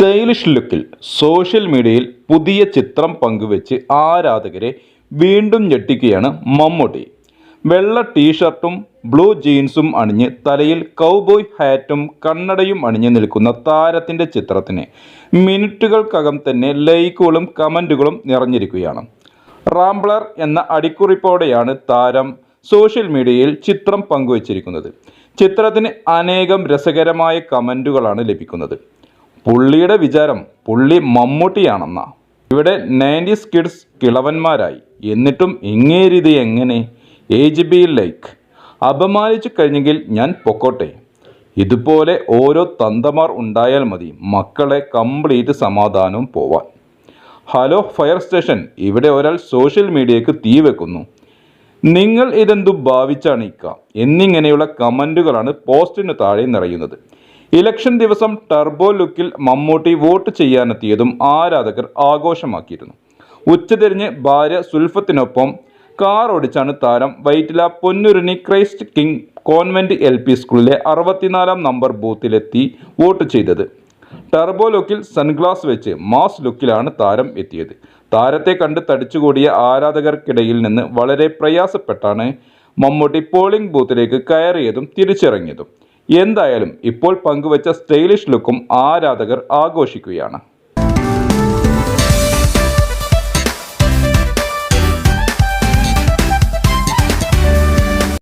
Stylish ലുക്കിൽ social മീഡിയയിൽ പുതിയ ചിത്രം പങ്കുവെച്ച് ആരാധകരെ വീണ്ടും ഞെട്ടിക്കുകയാണ് മമ്മൂട്ടി. വെള്ള ടീഷർട്ടും ബ്ലൂ ജീൻസും അണിഞ്ഞ് തലയിൽ കൗബോയ് ഹാറ്റും കണ്ണടയും അണിഞ്ഞ് നിൽക്കുന്ന താരത്തിന്റെ ചിത്രത്തിന് മിനിറ്റുകൾക്കകം തന്നെ ലൈക്കുകളും കമന്റുകളും നിറഞ്ഞിരിക്കുകയാണ്. റാംബ്ലർ എന്ന അടിക്കുറിപ്പോടെയാണ് താരം സോഷ്യൽ മീഡിയയിൽ ചിത്രം പങ്കുവച്ചിരിക്കുന്നത്. ചിത്രത്തിന് അനേകം രസകരമായ കമന്റുകളാണ് ലഭിക്കുന്നത്. പുള്ളിയുടെ വിചാരം പുള്ളി മമ്മൂട്ടിയാണെന്ന. ഇവിടെ നയന്റീസ് കിഡ്സ് കിളവന്മാരായി. എന്നിട്ടും ഇങ്ങേരിത് എങ്ങനെ? ഏജ് ബി ലൈക്ക് അപമാനിച്ചു കഴിഞ്ഞെങ്കിൽ ഞാൻ പൊക്കോട്ടെ. ഇതുപോലെ ഓരോ തന്തമാർ ഉണ്ടായാൽ മതി മക്കളെ കംപ്ലീറ്റ് സമാധാനവും പോവാൻ. ഹലോ ഫയർ സ്റ്റേഷൻ ഇവിടെ ഒരാൾ സോഷ്യൽ മീഡിയയ്ക്ക് തീ വെക്കുന്നു. നിങ്ങൾ ഇതെന്തു ഭാവിച്ചാണ് ഇക്ക എന്നിങ്ങനെയുള്ള കമന്റുകളാണ് പോസ്റ്റിന് താഴെ നിറയുന്നത്. ഇലക്ഷൻ ദിവസം ടർബോ ലുക്കിൽ മമ്മൂട്ടി വോട്ട് ചെയ്യാനെത്തിയതും ആരാധകർ ആഘോഷമാക്കിയിരുന്നു. ഉച്ചതിരിഞ്ഞ് ഭാര്യ സുൽഫത്തിനൊപ്പം കാർ ഓടിച്ചാണ് താരം Vyttila Ponnurunni Christ King convent L P സ്കൂളിലെ അറുപത്തിനാലാം നമ്പർ ബൂത്തിലെത്തി വോട്ട് ചെയ്തത്. ടർബോ ലുക്കിൽ സൺഗ്ലാസ് വെച്ച് മാസ് ലുക്കിലാണ് താരം എത്തിയത്. താരത്തെ കണ്ട് തടിച്ചുകൂടിയ ആരാധകർക്കിടയിൽ നിന്ന് വളരെ പ്രയാസപ്പെട്ടാണ് മമ്മൂട്ടി പോളിംഗ് ബൂത്തിലേക്ക് കയറിയതും തിരിച്ചിറങ്ങിയതും എന്തായാലും ഇപ്പോൾ പങ്കുവച്ച സ്റ്റൈലിഷ് ലുക്കും ആരാധകർ ആഘോഷിക്കുകയാണ്.